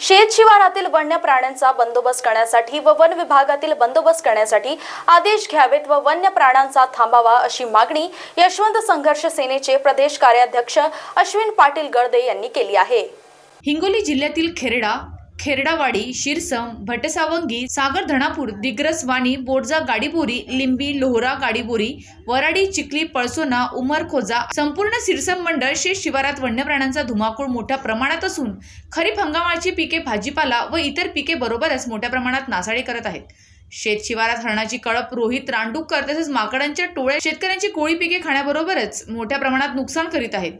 शेत शिवारातील वन्य प्राण्यांचा बंदोबस्त करण्यासाठी व वन विभागातील बंदोबस्त करण्यासाठी आदेश घ्यावेत व वन्य प्राण्यांचा थांबावा अशी मागणी यशवंत संघर्ष सेनेचे प्रदेश कार्याध्यक्ष अश्विन पाटील गर्दे यांनी केली आहे. हिंगोली जिल्ह्यातील खेरडा खेरडावाडी शिरसम भटसावंगी सागर धणापूर दिग्रस वाणी बोडजा गाडीबोरी लिंबी लोहरा गाडीबोरी वराडी चिखली पळसोना उमरखोजा संपूर्ण सिरसम मंडळ शेत शिवारात वन्य प्राण्यांचा धुमाकूळ मोठ्या प्रमाणात असून खरीप हंगामाची पिके भाजीपाला व इतर पिके बरोबरच मोठ्या प्रमाणात नासाडी करत आहेत. शेत शिवारात हरणाची कळप रोहित रानडुक्कर तसेच माकडांच्या टोळ्या शेतकऱ्यांची कोळी पिके खाण्याबरोबरच मोठ्या प्रमाणात नुकसान करीत आहेत.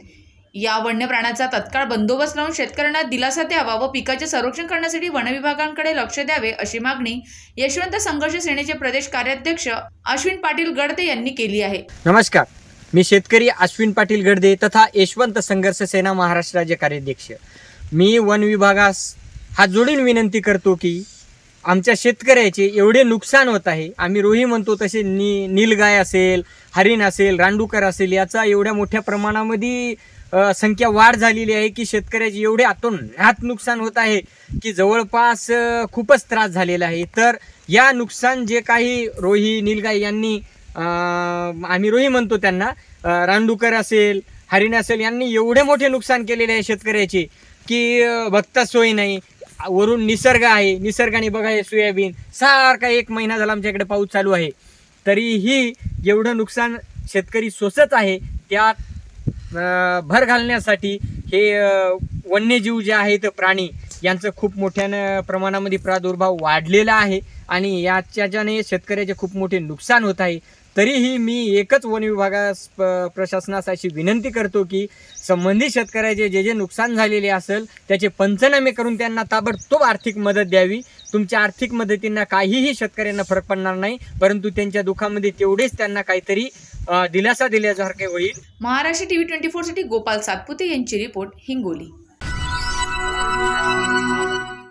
या वन्य प्राण्याचा तत्काळ बंदोबस्त लावून शेतकऱ्यांना दिलासा द्यावा व पिकाचे संरक्षण करण्यासाठी वनविभागांकडे लक्ष द्यावे अशी मागणी यशवंत संघर्ष सेनेचे प्रदेश कार्याध्यक्ष अश्विन पाटील गडदे यांनी केली आहे. नमस्कार. मी शेतकरी अश्विन पाटील गडदे तथा यशवंत संघर्ष सेना महाराष्ट्र राज्य कार्याध्यक्ष. मी वन विभागास हा जोडून विनंती करतो की आमच्या शेतकऱ्याचे एवढे नुकसान होत आहे. आम्ही रोही म्हणतो तसे नी नीलगाय असेल हरिण असेल रांडूकर असेल याचा एवढ्या मोठ्या प्रमाणामध्ये संख्या वाढ झालेली आहे की शेतकऱ्याचे एवढे अतोनात नुकसान होत आहे की जवळपास खूपच त्रास झालेला आहे. तर या नुकसान जे काही रोही निलगाई यांनी आम्ही रोही म्हणतो त्यांना अ, रानडुकर असेल हरिण असेल यांनी एवढे मोठे नुकसान केलेले आहे शेतकऱ्याचे की अ, बघता सोय नाही. वरून निसर्ग आहे. निसर्गाने बघा हे सोयाबीन सारखा एक महिना झाला आमच्याकडे पाऊस चालू आहे. तरीही एवढं नुकसान शेतकरी सोसत आहे. त्यात भर घालण्यासाठी हे वन्यजीव जे आहेत प्राणी यांचं खूप मोठ्यानं प्रमाणामध्ये प्रादुर्भाव वाढलेला आहे आणि याच्याने शेतकऱ्याचे खूप मोठे नुकसान होत आहे. तरीही मी एकच वन विभागास प- प्रशासनास अशी विनंती करतो की संबंधित शेतकऱ्याचे जे जे नुकसान झालेले असेल त्याचे पंचनामे करून त्यांना ताबडतोब आर्थिक मदत द्यावी. तुमच्या आर्थिक मदतींना काहीही शेतकऱ्यांना फरक पडणार नाही परंतु त्यांच्या दुःखामध्ये तेवढेच त्यांना काहीतरी दिलासा दिल्यासारखे होईल. महाराष्ट्र टीव्ही ट्वेंटी फोरसाठी गोपाल सातपुते यांची रिपोर्ट हिंगोली.